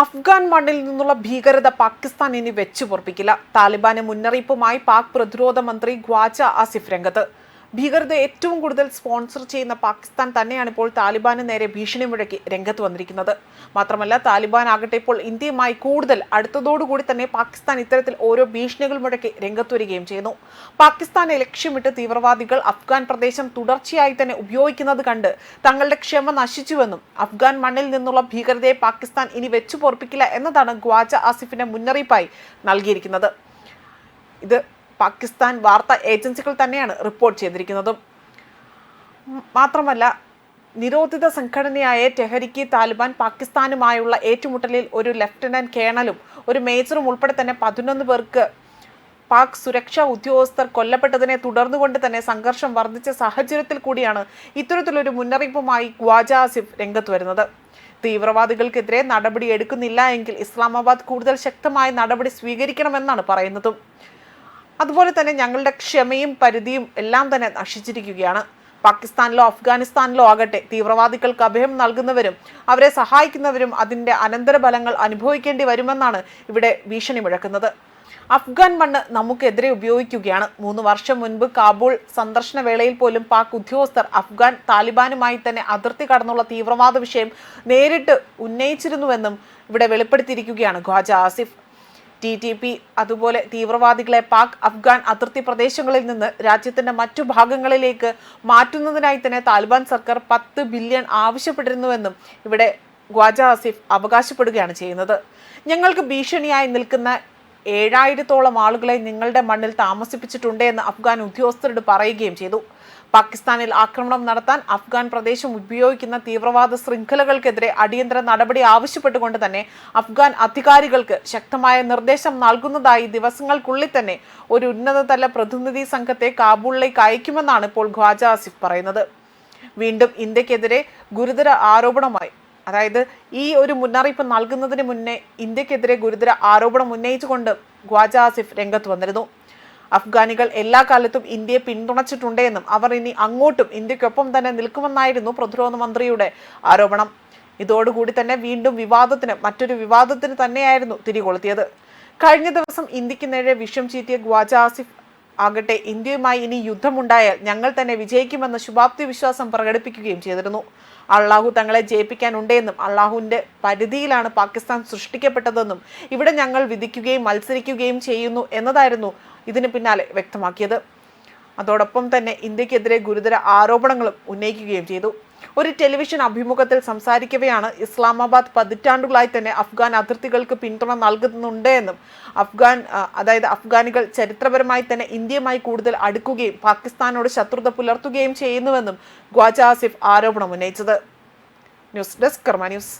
അഫ്ഗാൻ മണ്ണിൽ നിന്നുള്ള ഭീകരത പാകിസ്ഥാൻ ഇനി വെച്ചുപൊറപ്പിക്കില്ല. താലിബാന് മുന്നറിയിപ്പുമായി പാക് പ്രതിരോധ മന്ത്രി ഖ്വാജ ആസിഫ് രംഗത്ത്. ഭീകരത ഏറ്റവും കൂടുതൽ സ്പോൺസർ ചെയ്യുന്ന പാകിസ്ഥാൻ തന്നെയാണ് ഇപ്പോൾ താലിബാന് നേരെ ഭീഷണി മുഴക്കി രംഗത്ത് വന്നിരിക്കുന്നത്. മാത്രമല്ല താലിബാൻ ആകട്ടെ ഇപ്പോൾ ഇന്ത്യയുമായി കൂടുതൽ അടുത്തതോടുകൂടി തന്നെ പാകിസ്ഥാൻ ഇത്തരത്തിൽ ഓരോ ഭീഷണികൾ മുഴക്കി രംഗത്ത് വരികയും ചെയ്യുന്നു. പാകിസ്ഥാനെ ലക്ഷ്യമിട്ട് തീവ്രവാദികൾ അഫ്ഗാൻ പ്രദേശം തുടർച്ചയായി തന്നെ ഉപയോഗിക്കുന്നത് കണ്ട് തങ്ങളുടെ ക്ഷമ നശിച്ചുവെന്നും അഫ്ഗാൻ മണ്ണിൽ നിന്നുള്ള ഭീകരതയെ പാകിസ്ഥാൻ ഇനി വെച്ചു പൊറപ്പിക്കില്ല എന്നതാണ് ഖ്വാജ ആസിഫിന്റെ മുന്നറിയിപ്പായി നൽകിയിരിക്കുന്നത്. ഇത് പാകിസ്ഥാൻ വാർത്താ ഏജൻസികൾ തന്നെയാണ് റിപ്പോർട്ട് ചെയ്തിരിക്കുന്നത്. മാത്രമല്ല നിരോധിത സംഘടനയായ ടെഹരിക്ക് താലിബാൻ പാകിസ്ഥാനുമായുള്ള ഏറ്റുമുട്ടലിൽ ഒരു ലഫ്റ്റനന്റ് കേണലും ഒരു മേജറും ഉൾപ്പെടെ തന്നെ പതിനൊന്ന് പേർക്ക് പാക് സുരക്ഷാ ഉദ്യോഗസ്ഥർ കൊല്ലപ്പെട്ടതിനെ തുടർന്നുകൊണ്ട് തന്നെ സംഘർഷം വർദ്ധിച്ച സാഹചര്യത്തിൽ കൂടിയാണ് ഇത്തരത്തിലൊരു മുന്നറിയിപ്പുമായി ഖ്വാജ ആസിഫ് രംഗത്ത് വരുന്നത്. തീവ്രവാദികൾക്കെതിരെ നടപടി എടുക്കുന്നില്ല എങ്കിൽ ഇസ്ലാമാബാദ് കൂടുതൽ ശക്തമായ നടപടി സ്വീകരിക്കണമെന്നാണ് പറയുന്നതും. അതുപോലെ തന്നെ ഞങ്ങളുടെ ക്ഷമയും പരിധിയും എല്ലാം തന്നെ നശിച്ചിരിക്കുകയാണ്. പാകിസ്ഥാനിലോ അഫ്ഗാനിസ്ഥാനിലോ ആകട്ടെ തീവ്രവാദികൾക്ക് അഭയം നൽകുന്നവരും അവരെ സഹായിക്കുന്നവരും അതിന്റെ അനന്തരഫലങ്ങൾ അനുഭവിക്കേണ്ടി വരുമെന്നാണ് ഇവിടെ ഭീഷണി മുഴക്കുന്നത് അഫ്ഗാൻ മണ്ണ് നമുക്കെതിരെ ഉപയോഗിക്കുകയാണ്. മൂന്ന് വർഷം മുൻപ് കാബൂൾ സന്ദർശന വേളയിൽ പോലും പാക് ഉദ്യോഗസ്ഥർ അഫ്ഗാൻ താലിബാനുമായി തന്നെ അതിർത്തി കടന്നുള്ള തീവ്രവാദ വിഷയം നേരിട്ട് ഉന്നയിച്ചിരുന്നുവെന്നും ഇവിടെ വെളിപ്പെടുത്തിയിരിക്കുകയാണ് Khawaja Asif. T T P അതുപോലെ തീവ്രവാദികളെ പാക് അഫ്ഗാൻ അതിർത്തി പ്രദേശങ്ങളിൽ നിന്ന് രാജ്യത്തിന്റെ മറ്റു ഭാഗങ്ങളിലേക്ക് മാറ്റുന്നതിനായി തന്നെ താലിബാൻ സർക്കാർ പത്ത് ബില്യൺ ആവശ്യപ്പെട്ടിരുന്നുവെന്നും ഇവിടെ ഖ്വാജ ആസിഫ് അവകാശപ്പെടുകയാണ് ചെയ്യുന്നത്. ഞങ്ങൾക്ക് ഭീഷണിയായി നിൽക്കുന്ന ഏഴായിരത്തോളം ആളുകളെ നിങ്ങളുടെ മണ്ണിൽ താമസിപ്പിച്ചിട്ടുണ്ട് എന്ന് അഫ്ഗാൻ ഉദ്യോഗസ്ഥരോട് പറയുകയും ചെയ്തു. പാകിസ്ഥാനിൽ ആക്രമണം നടത്താൻ അഫ്ഗാൻ പ്രദേശം ഉപയോഗിക്കുന്ന തീവ്രവാദ ശൃംഖലകൾക്കെതിരെ അടിയന്തര നടപടി ആവശ്യപ്പെട്ടുകൊണ്ട് തന്നെ അഫ്ഗാൻ അധികാരികൾക്ക് ശക്തമായ നിർദ്ദേശം നൽകുന്നതായി ദിവസങ്ങൾക്കുള്ളിൽ തന്നെ ഒരു ഉന്നതതല പ്രതിനിധി സംഘത്തെ കാബൂളിലേക്ക് അയക്കുമെന്നാണ് ഇപ്പോൾ ഖ്വാജ ആസിഫ് പറയുന്നത്. വീണ്ടും ഇന്ത്യക്കെതിരെ ഗുരുതര ആരോപണമായി അതായത് ഈ ഒരു മുന്നറിയിപ്പ് നൽകുന്നതിന് മുന്നേ ഇന്ത്യക്കെതിരെ ഗുരുതര ആരോപണം ഉന്നയിച്ചുകൊണ്ട് ഖ്വാജ ആസിഫ് രംഗത്ത് വന്നിരുന്നു. അഫ്ഗാനികൾ എല്ലാ കാലത്തും ഇന്ത്യയെ പിന്തുണച്ചിട്ടുണ്ടെന്നും അവർ ഇനി അങ്ങോട്ടും ഇന്ത്യക്കൊപ്പം തന്നെ നിൽക്കുമെന്നായിരുന്നു പ്രതിരോധ മന്ത്രിയുടെ ആരോപണം. ഇതോടുകൂടി തന്നെ വീണ്ടും വിവാദത്തിന് മറ്റൊരു വിവാദത്തിന് തന്നെയായിരുന്നു തിരികൊളുത്തിയത്. കഴിഞ്ഞ ദിവസം ഇന്ത്യയ്ക്ക് നേരെ വിഷം ചീറ്റിയ ഖ്വാജ ആസിഫ് ആകട്ടെ ഇന്ത്യയുമായി ഇനി യുദ്ധമുണ്ടായാൽ ഞങ്ങൾ തന്നെ വിജയിക്കുമെന്ന ശുഭാപ്തി വിശ്വാസം പ്രകടിപ്പിക്കുകയും ചെയ്തിരുന്നു. അള്ളാഹു തങ്ങളെ ജയിപ്പിക്കാനുണ്ടെന്നും അള്ളാഹുവിന്റെ പരിധിയിലാണ് പാകിസ്ഥാൻ സൃഷ്ടിക്കപ്പെട്ടതെന്നും ഇവിടെ ഞങ്ങൾ വിധിക്കുകയും മത്സരിക്കുകയും ചെയ്യുന്നു എന്നതായിരുന്നു ഇതിന് പിന്നാലെ വ്യക്തമാക്കിയത്. അതോടൊപ്പം തന്നെ ഇന്ത്യക്കെതിരെ ഗുരുതര ആരോപണങ്ങളും ഉന്നയിക്കുകയും ചെയ്തു. ഒരു ടെലിവിഷൻ അഭിമുഖത്തിൽ സംസാരിക്കവെയാണ് ഇസ്ലാമാബാദ് പതിറ്റാണ്ടുകളായി തന്നെ അഫ്ഗാൻ അതിർത്തികൾക്ക് പിന്തുണ നൽകുന്നുണ്ട് എന്നും അഫ്ഗാൻ അതായത് അഫ്ഗാനികൾ ചരിത്രപരമായി തന്നെ ഇന്ത്യയുമായി കൂടുതൽ അടുക്കുകയും പാകിസ്ഥാനോട് ശത്രുത പുലർത്തുകയും ചെയ്യുന്നുവെന്നും ഖ്വാജ ആസിഫ് ആരോപണം ഉന്നയിച്ചത്. News desk Karma news.